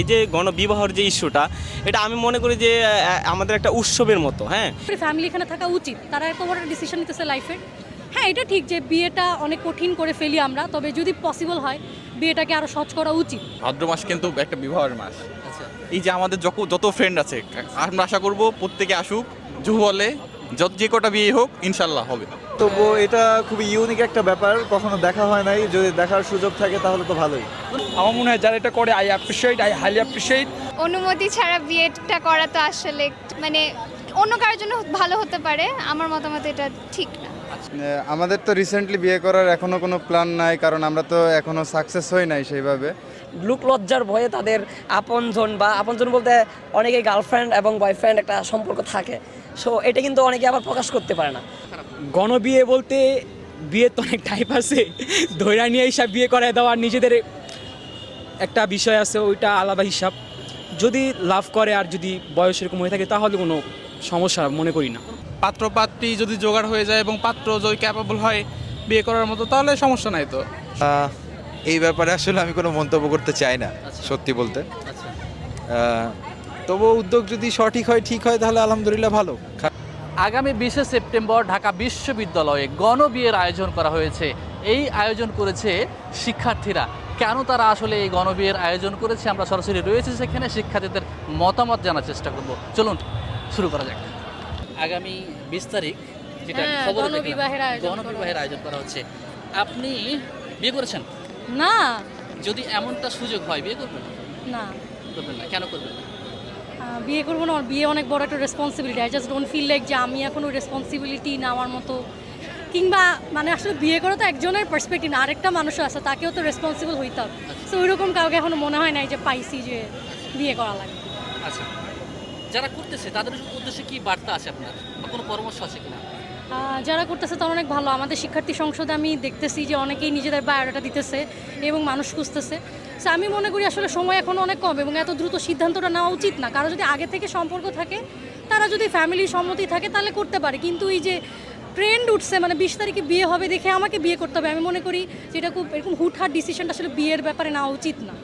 এই যে গণবিবাহর যে ইস্যুটা এটা আমি মনে করি যে আমাদের একটা উৎসবের মতো হ্যাঁ? ফ্যামিলি এখানে থাকা উচিত। তারা এত বড় ডিসিশন নিতেছে লাইফের হ্যাঁ এটা ঠিক যে বিয়েটা অনেক কঠিন করে ফেলি আমরা তবে যদি পসিবল হয় বিয়েটাকে আরও সহজ করা উচিত। ভাদ্র মাস কিন্তু একটা বিবাহের মাস। এই যে আমাদের যত যত ফ্রেন্ড আছে আমরা আশা করব প্রত্যেকে আসুক জুহু বলে যত যে কটা বিয়ে হোক ইনশাল্লাহ হবে। তবু এটা খুবই ইউনিক একটা ব্যাপার কখনো দেখা হয় নাই যদি দেখার সুযোগ থাকে তাহলে তো ভালোই। আমার মনে হয় যারা এটা করে I appreciate I highly appreciate অনুমতি ছাড়া বিয়েটা করা তো আসলে মানে অন্য কারোর জন্য ভালো হতে পারে আমার মতামত এটা ঠিক না। আমাদের তো রিসেন্টলি বিয়ে করার এখনও কোনো প্ল্যান নাই কারণ আমরা তো এখনও সাকসেস হই নাই সেইভাবে। লুক লজ্জার ভয়ে তাদের আপনজন বা আপনজন বলতে অনেকে গার্লফ্রেন্ড এবং বয়ফ্রেন্ড একটা সম্পর্ক থাকে। সো এটা কিন্তু অনেকে আবার প্রকাশ করতে পারে না। গণবিয়ে বলতে বিয়ে তো অনেক টাইপ আছে। ধৈর্য নিয়ে হিসাব বিয়ে করায় দেওয়ার নিজেদের একটা বিষয় আছে ওইটা আলাদা হিসাব। যদি লাভ করে আর যদি বয়স এরকম হয়ে থাকে তাহলে কোনো সমস্যা মনে করি না। পাত্র পাত্রী যদি জোগাড় হয়ে যায় এবং পাত্র যদি ক্যাপাবল হয় বিয়ে করার মতো তাহলে সমস্যা নাই তো। এই ব্যাপারে আসলে আমি কোনো মন্তব্য করতে চাই না সত্যি বলতে। আহ, তবুও উদ্যোগ যদি সঠিক হয় ঠিক হয় তাহলে আলহামদুলিল্লাহ ভালো। আগামী বিশে সেপ্টেম্বর ঢাকা বিশ্ববিদ্যালয়ে গণবিয়ের আয়োজন করা হয়েছে। এই আয়োজন করেছে শিক্ষার্থীরা। কেন তারা আসলে এই গণবিয়ের আয়োজন করেছে? আমরা সরাসরি রয়েছে সেখানে। শিক্ষার্থীদের মতামত জানার চেষ্টা করব। চলুন শুরু করা যাক। আগামী বিশ তারিখ যেটা হ্যাঁ, খবরে গণবিবাহের আয়োজন করা হচ্ছে। আপনি বিয়ে করেছেন? না। যদি এমনটা সুযোগ হয় বিয়ে করবেন? না। করবেন না। কেন করবেন না? বিয়ে করব না বিয়ে অনেক বড় একটা responsibility I just don't feel like যে আমি এখন ওই রেসপন্সিবিলিটি নেওয়ার মতো। কিংবা মানে আসলে বিয়ে করে তো একজনের পার্সপেক্টিভ না, আরেকটা মানুষও আছে, তাকেও তো রেসপন্সিবল হইতে হবে। সো ওইরকম কাউকে এখনও মনে হয় নাই যে পাইছি যে বিয়ে করা লাগে আচ্ছা যারা করতেছে, তাদের উদ্দেশ্যে কি বার্তা আছে আপনার? কোনো পরামর্শ আছে কিনা? যারা করতেছে তারা অনেক ভালো। আমাদের শিক্ষার্থী সংসদে আমি দেখতেছি যে অনেকেই নিজেদের বায়োডাটা দিতেছে এবং মানুষ খুঁজতেছে। সো আমি মনে করি আসলে সময় এখন অনেক কম এবং এত দ্রুত সিদ্ধান্তটা নেওয়া উচিত না। কারও যদি আগে থেকে সম্পর্ক থাকে তারা যদি ফ্যামিলি সম্মতি থাকে তাহলে করতে পারে। কিন্তু এই যে ট্রেন্ড উঠছে মানে বিশ তারিখে বিয়ে হবে দেখে আমাকে বিয়ে করতে হবে। আমি মনে করি যে এটা খুব এরকম হুটহাট ডিসিশনটা আসলে বিয়ের ব্যাপারে নেওয়া উচিত না।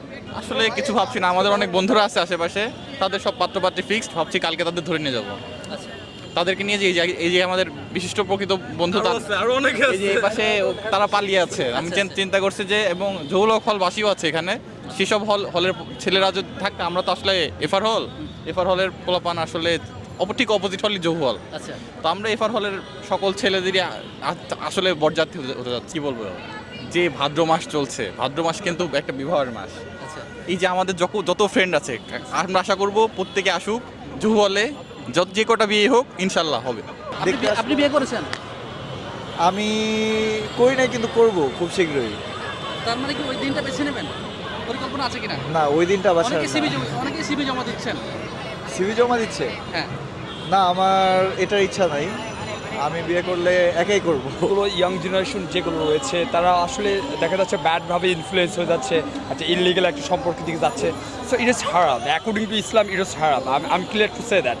আসলে কিছু ভাবছি না। আমাদের অনেক বন্ধুরা আছে আশেপাশে। তাদের সব পাত্রপাত্রী ফিক্সড ভাবছি কালকে তাদের ধরে নিয়ে যাব। আচ্ছা। তাদেরকে নিয়ে যে এই যে- আমাদের বিশিষ্ট প্রকৃত বন্ধু আরও অনেকে এই এই পাশে তারা পালিয়ে আছে। আমি চিন্তা করছি যে এবং জৌলক হল বাসীও আছে এখানে। সেসব হল হলের ছেলেরা যদি থাকতো আমরা তো আসলে এফআর হল। এফআর হলের পোলাপান আসলে ঠিক অপোজিট হলই জহু হল। আচ্ছা। তো আমরা এফআর হলের সকল ছেলেদেরই আসলে বরযাত্রী হতে- যাচ্ছে। কি বলব? যে ভাদ্র মাস চলছে ভাদ্র মাস কিন্তু একটা বিবাহের মাস। আচ্ছা। এই যে আমাদের যত যত ফ্রেন্ড আছে আমরা আশা করব প্রত্যেকে আসুক জুহু বলে যত যে কটা বিয়ে হোক ইনশাল্লাহ হবে। আপনি দেখতে বিয়ে- আপনি বিয়ে করেছেন? আমি করি নাই কিন্তু করব খুব শীঘ্রই। তার মানে কি ওই দিনটা বেছে নেবেন? পরিকল্পনা আছে কিনা? না ওই দিনটা বাসা অনেকে সিবি অনেকে সিবি জমা দিচ্ছেন। সিভি জমা দিচ্ছে? হ্যাঁ। না আমার এটার ইচ্ছা নাই। আমি বিয়ে করলে একাই করব। পুরো ইয়াং জেনারেশন যেগুলো রয়েছে, তারা আসলে দেখা যাচ্ছে ব্যাডভাবে ইনফ্লুয়েন্স হয়ে যাচ্ছে আচ্ছা ইলিগাল একটা সম্পর্কের দিকে যাচ্ছে। সো ইট ইস হারাম অ্যাকর্ডিং টু ইসলাম ইট ইস হারাম আমি ক্লিয়ার টু সে দ্যাট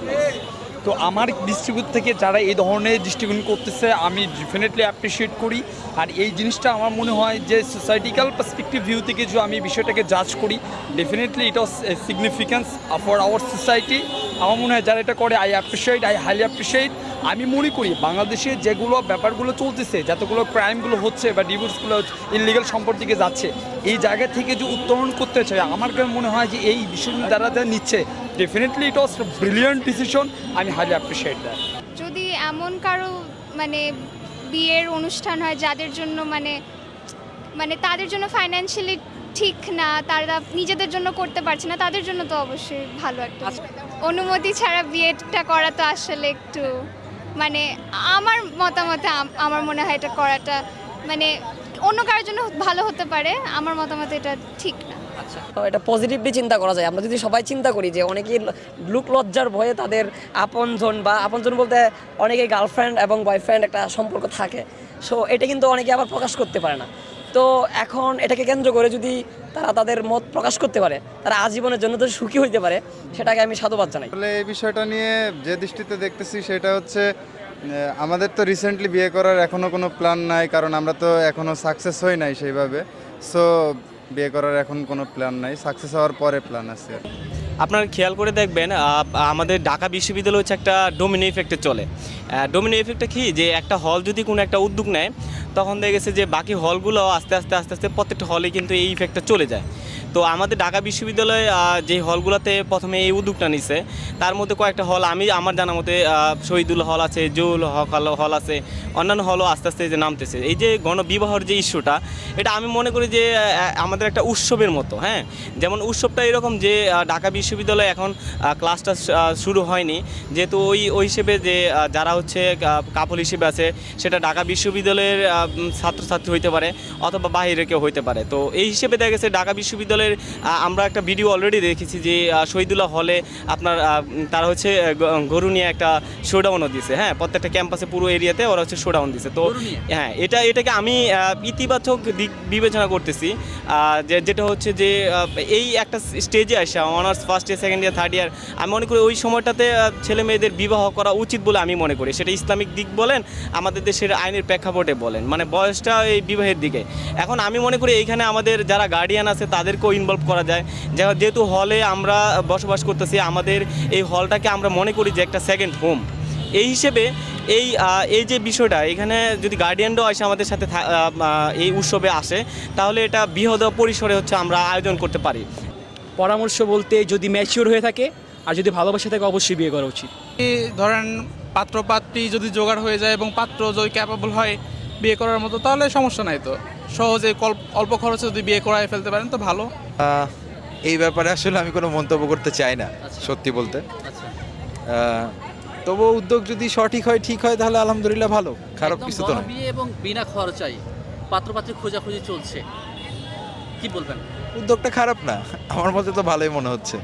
তো আমার দৃষ্টিকোণ থেকে যারা এই ধরনের দৃষ্টিকোণ করতেছে, আমি ডেফিনেটলি অ্যাপ্রিসিয়েট করি। আর এই জিনিসটা আমার মনে হয় যে সোসাইটিক্যাল পার্সপেক্টিভ ভিউ থেকে যে আমি বিষয়টাকে জাজ করি definitely it was significance for our society আমার মনে হয় যারা এটা করে I appreciate I highly appreciate আমি মনে করি বাংলাদেশে যেগুলো ব্যাপারগুলো চলতেছে, যতগুলো ক্রাইমগুলো হচ্ছে বা ডিভোর্সগুলো ইলিগাল সম্পর্ক যাচ্ছে, এই জায়গা থেকে যে উত্তরণ করতে চায়, আমার মনে হয় যে এই বিষয়গুলো যারা যারা নিচ্ছে definitely it was brilliant decision আমি হাইলি অ্যাপ্রিসিয়েট দ্যাট যদি এমন কারও মানে বিয়ের অনুষ্ঠান হয় যাদের জন্য মানে মানে তাদের জন্য ফাইন্যান্সিয়ালি ঠিক না তারা নিজেদের জন্য করতে পারছে না তাদের জন্য তো অবশ্যই ভালো একটা অনুমতি ছাড়া বিয়েটা করা তো আসলে একটু মানে আমার মতামতে আমার মনে হয় এটা করাটা মানে অন্য কারোর জন্য ভালো হতে পারে আমার মতামতে এটা ঠিক না। তো এটা পজিটিভলি চিন্তা করা যায়। আমরা যদি সবাই চিন্তা করি যে অনেকেই লুক লজ্জার ভয়ে তাদের আপনজন বা আপনজন বলতে অনেকে গার্লফ্রেন্ড এবং বয়ফ্রেন্ড একটা সম্পর্ক থাকে। সো এটা কিন্তু অনেকে আবার প্রকাশ করতে পারে না। তো এখন এটাকে কেন্দ্র করে যদি তারা তাদের মত প্রকাশ করতে পারে, তারা আজীবনের জন্য তো সুখী হইতে পারে, সেটাকে আমি সাধুবাদ জানাই। তাহলে এই বিষয়টা নিয়ে যে দৃষ্টিতে দেখতেছি সেটা হচ্ছে আমাদের তো রিসেন্টলি বিয়ে করার এখনও কোনো প্ল্যান নাই, কারণ আমরা তো এখনও সাকসেস হই নাই সেইভাবে। সো বিয়ে করার এখন কোনো প্ল্যান নাই। সাকসেস হওয়ার পরে প্ল্যান আছে। আপনার খেয়াল করে দেখবেন আমাদের ঢাকা বিশ্ববিদ্যালয় হচ্ছে একটা ডোমিনো ইফেক্টে চলে। ডোমিনো ইফেক্টটা কি? যে একটা হল যদি কোনো একটা উদ্যোগ নেয়, তখন দেখা গেছে যে বাকি হলগুলো আস্তে আস্তে আস্তে আস্তে প্রত্যেকটা হলে কিন্তু এই ইফেক্টটা চলে যায়। তো আমাদের ঢাকা বিশ্ববিদ্যালয়ে যে হলগুলোতে প্রথমে এই উদ্যোগটা নিছে, তার মধ্যে কয়েকটা হল আমি আমার জানা মতে শহীদুল হল আছে জুল হক হল আছে, অন্যান্য হলও আস্তে আস্তে যে নামতেছে। এই যে গণবিবাহর যে ইস্যুটা, এটা আমি মনে করি যে আমাদের একটা উৎসবের মতো হ্যাঁ? যেমন উৎসবটা এরকম যে ঢাকা বিশ্ববিদ্যালয়ে এখন ক্লাসটা শুরু হয়নি। যেহেতু ওই ওই হিসেবে যে যারা হচ্ছে কাপল হিসেবে আছে, সেটা ঢাকা বিশ্ববিদ্যালয়ের ছাত্রছাত্রী হইতে পারে, অথবা বাইরে কেউ হইতে পারে। তো এই হিসেবে দেখা গেছে ঢাকা বিশ্ববিদ্যালয়ের আহ, আমরা একটা ভিডিও অলরেডি দেখেছি যে শহীদুল্লাহ হলে আপনার তারা হচ্ছে গরু নিয়ে একটা শোডাউনও দিছে হ্যাঁ প্রত্যেকটা ক্যাম্পাসে পুরো এরিয়াতে ওরা হচ্ছে শোডাউন দিছে তো হ্যাঁ এটা এটাকে আমি ইতিবাচক দিক বিবেচনা করতেছি। যে যেটা হচ্ছে যে এই একটা স্টেজে আসা honours first year second year third year আমি মনে করি ওই সময়টাতে ছেলে মেয়েদের বিবাহ করা উচিত বলে আমি মনে করি। সেটা ইসলামিক দিক বলেন আমাদের দেশের আইনের প্রেক্ষাপটে বলেন। মানে বয়সটা এই বিবাহের দিকে। এখন আমি মনে করি এইখানে আমাদের যারা গার্ডিয়ান আছে তাদেরকেও ইনভলভ করা যায়। যেহেতু হলে আমরা বসবাস করতেছি আমাদের এই হলটাকে আমরা মনে করি যে একটা সেকেন্ড হোম এই হিসেবে এই এই যে বিষয়টা এখানে যদি গার্ডিয়ানরাও আসে আমাদের সাথে এই উৎসবে আসে তাহলে এটা বৃহদ পরিসরে হচ্ছে আমরা আয়োজন করতে পারি। পরামর্শ বলতে যদি ম্যাচিওর হয়ে থাকে আর যদি ভালোবাসা থাকে অবশ্যই বিয়ে করা উচিত। এই ধরেন পাত্র পাত্রী যদি জোগাড় হয়ে যায় এবং পাত্র যদি ক্যাপাবল হয় বিয়ে করার মতো তাহলে সমস্যা নাই তো। সহজে অল্প খরচে যদি বিয়ে করায় ফেলতে পারেন তো ভালো। এই ব্যাপারে আসলে আমি কোনো মন্তব্য করতে চাই না আচ্ছা। সত্যি বলতে। আচ্ছা। তবুও উদ্যোগ যদি সঠিক হয় ঠিক হয় তাহলে আলহামদুলিল্লাহ ভালো। খারাপ কিছু তো গণবিয়ে এবং বিনা খরচাই পাত্রপাত্রী খোঁজাখুঁজি চলছে। কি বলবেন? উদ্যোগটা খারাপ না আমার মতে তো ভালোই মনে হচ্ছে।